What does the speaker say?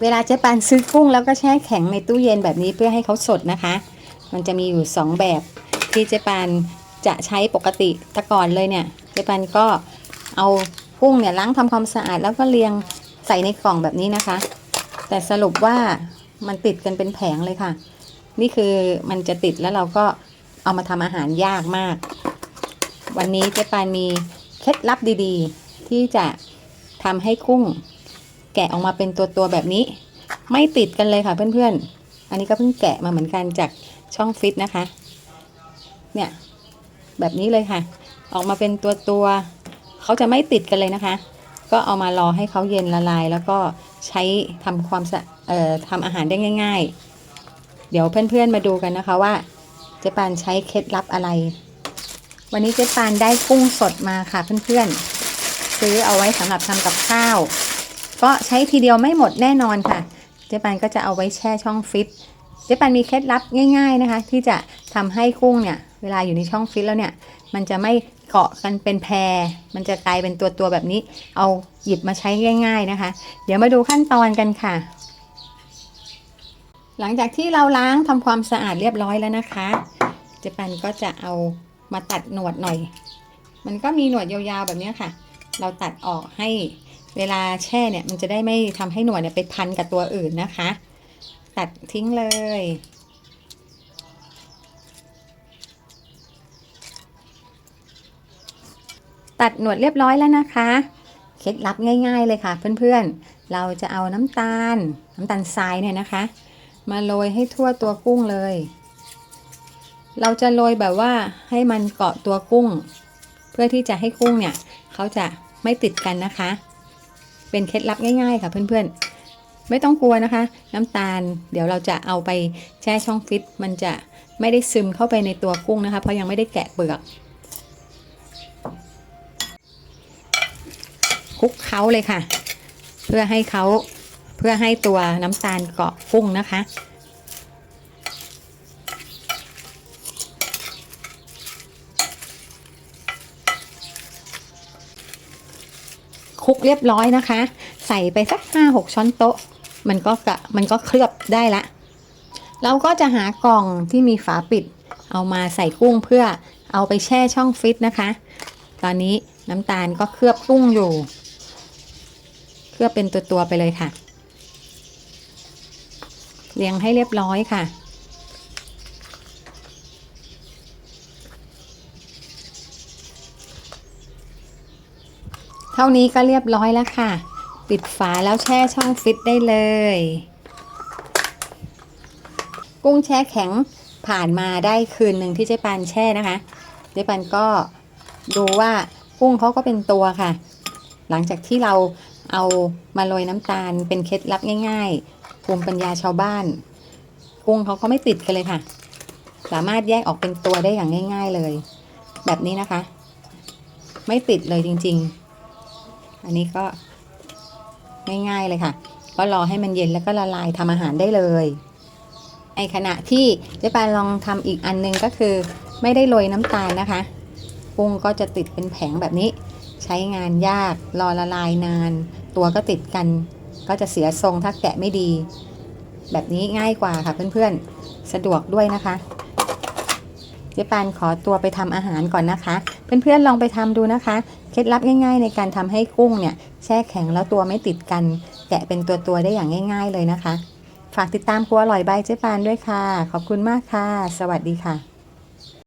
เวลาเจ๊ปานซื้อกุ้งแล้วก็แช่แข็งในตู้เย็นแบบนี้เพื่อให้เขาสดนะคะ มันจะมีอยู่สองแบบที่เจ๊ปานจะใช้ปกติแต่ก่อนเลยเนี่ยเจ๊ปานก็เอากุ้งเนี่ยล้างทำความสะอาดแล้วก็เรียงใส่ในกล่องแบบนี้นะคะ แต่สรุปว่ามันติดกันเป็นแผงเลยค่ะ นี่คือมันจะติดแล้วเราก็เอามาทำอาหารยากมาก วันนี้เจ๊ปานมีเคล็ดลับดีๆ ที่จะทำให้กุ้ง แกะออกมาเป็นตัวตัวๆแบบนี้ ไม่ติดกันเลยค่ะเพื่อนๆ อันนี้ก็เพิ่งแกะมาเหมือนกันจากช่องฟิตนะคะ เนี่ย แบบนี้เลยค่ะ ออกมาเป็นตัวตัวๆเขาจะไม่ติดกันเลยนะคะ ก็เอามารอให้เขาเย็นละลาย แล้วก็ใช้ทำความสะเอ่อทำอาหารได้ง่าย ๆ เดี๋ยวเพื่อนๆมาดูกันนะคะว่าเจ๊ปานใช้เคล็ดลับอะไร วันนี้เจ๊ปานได้กุ้งสดมาค่ะเพื่อนๆ ซื้อเอาไว้สำหรับทำกับข้าว ก็ใช้ทีเดียวไม่หมดแน่นอนค่ะ เจ๊ปานก็จะเอาไว้แช่ช่องฟิตเจ๊ปานมีเคล็ดลับง่าย ๆนะคะ ที่จะทำให้กุ้งเนี่ย เวลาอยู่ในช่องฟิตแล้วเนี่ย มันจะไม่เกาะกันเป็นแพร มันจะกลายเป็นตัวตัวๆแบบนี้ เอาหยิบมาใช้ง่าย ๆนะคะ เดี๋ยวมาดูขั้นตอนกันค่ะ หลังจากที่เราล้างทำความสะอาดเรียบร้อยแล้วนะคะ เจ๊ปันก็จะเอามาตัดหนวดหน่อย มันก็มีหนวดยาวๆแบบนี้ค่ะ เราตัดออกให้ เวลาแช่เนี่ยมันจะได้ไม่ทำให้หนวดเนี่ยไปพันกับตัวอื่นนะคะ ตัดทิ้งเลย ตัดหนวดเรียบร้อยแล้วนะคะเคล็ดลับง่าย ๆเลยค่ะ เพื่อนๆ เราจะเอาน้ำตาล น้ำตาลทรายเนี่ยนะคะ มาโรยให้ทั่วตัวกุ้งเลย เราจะโรยแบบว่าให้มันเกาะตัวกุ้ง เพื่อที่จะให้กุ้งเนี่ยเขาจะไม่ติดกันนะคะ เป็นเคล็ดลับง่ายๆค่ะเพื่อนๆ ไม่ต้องกลัวนะคะ น้ำตาลเดี๋ยวเราจะเอาไปแช่ช่องฟิตมันจะไม่ได้ซึมเข้าไปในตัวกุ้งนะคะ เพราะยังไม่ได้แกะเปลือกคลุกเขาเลยค่ะ เพื่อให้เขาเพื่อให้ตัวน้ำตาลเกาะกุ้งนะคะ คุกเรียบร้อยนะคะ ใส่ไปสักห้าหกช้อนโต๊ะ มันก็กะมันก็เคลือบได้ละ เราก็จะหากล่องที่มีฝาปิด เอามาใส่กุ้งเพื่อเอาไปแช่ช่องฟิตนะคะ ตอนนี้น้ำตาลก็เคลือบกุ้งอยู่ เคลือบเป็นตัวๆไปเลยค่ะ เรียงให้เรียบร้อยค่ะ เท่านี้ก็เรียบร้อยแล้วค่ะ ปิดฝาแล้วแช่ช่องฟิตได้เลย กุ้งแช่แข็งผ่านมาได้คืนหนึ่งที่เจ๊ปานแช่นะคะเจ๊ปานก็ดูว่ากุ้งเขาก็เป็นตัวค่ะ หลังจากที่เราเอามาโรยน้ำตาลเป็นเคล็ดลับง่าย ๆ ภูมิปัญญาชาวบ้าน กุ้งเขาก็ไม่ติดกันเลยค่ะ สามารถแยกออกเป็นตัวได้อย่างง่าย ๆเลย แบบนี้นะคะ ไม่ติดเลยจริง ๆ อันนี้ก็ง่าย ๆเลยค่ะ ก็รอให้มันเย็นแล้วก็ละลายทำอาหารได้เลยไอขณะที่เจ๊ปานลองทำอีกอันนึงก็คือ ไม่ได้โรยน้ำตาลนะคะกุ้งก็จะติดเป็นแผงแบบนี้ ใช้งานยากรอละลายนาน ตัวก็ติดกัน ก็จะเสียทรงถ้าแกะไม่ดี แบบนี้ง่ายกว่าค่ะเพื่อนๆ สะดวกด้วยนะคะ เจ๊ปานขอตัวไปทำอาหารก่อนนะคะ เพื่อนๆลองไปทำดูนะคะ เคล็ดลับง่าย ๆ ในการทำให้กุ้งเนี่ยแช่แข็งแล้วตัวไม่ติดกัน แกะเป็นตัวๆได้อย่างง่าย ๆ เลยนะคะ ฝากติดตามครัวอร่อยใบเจ๊ปานด้วยค่ะ ขอบคุณมากค่ะ สวัสดีค่ะ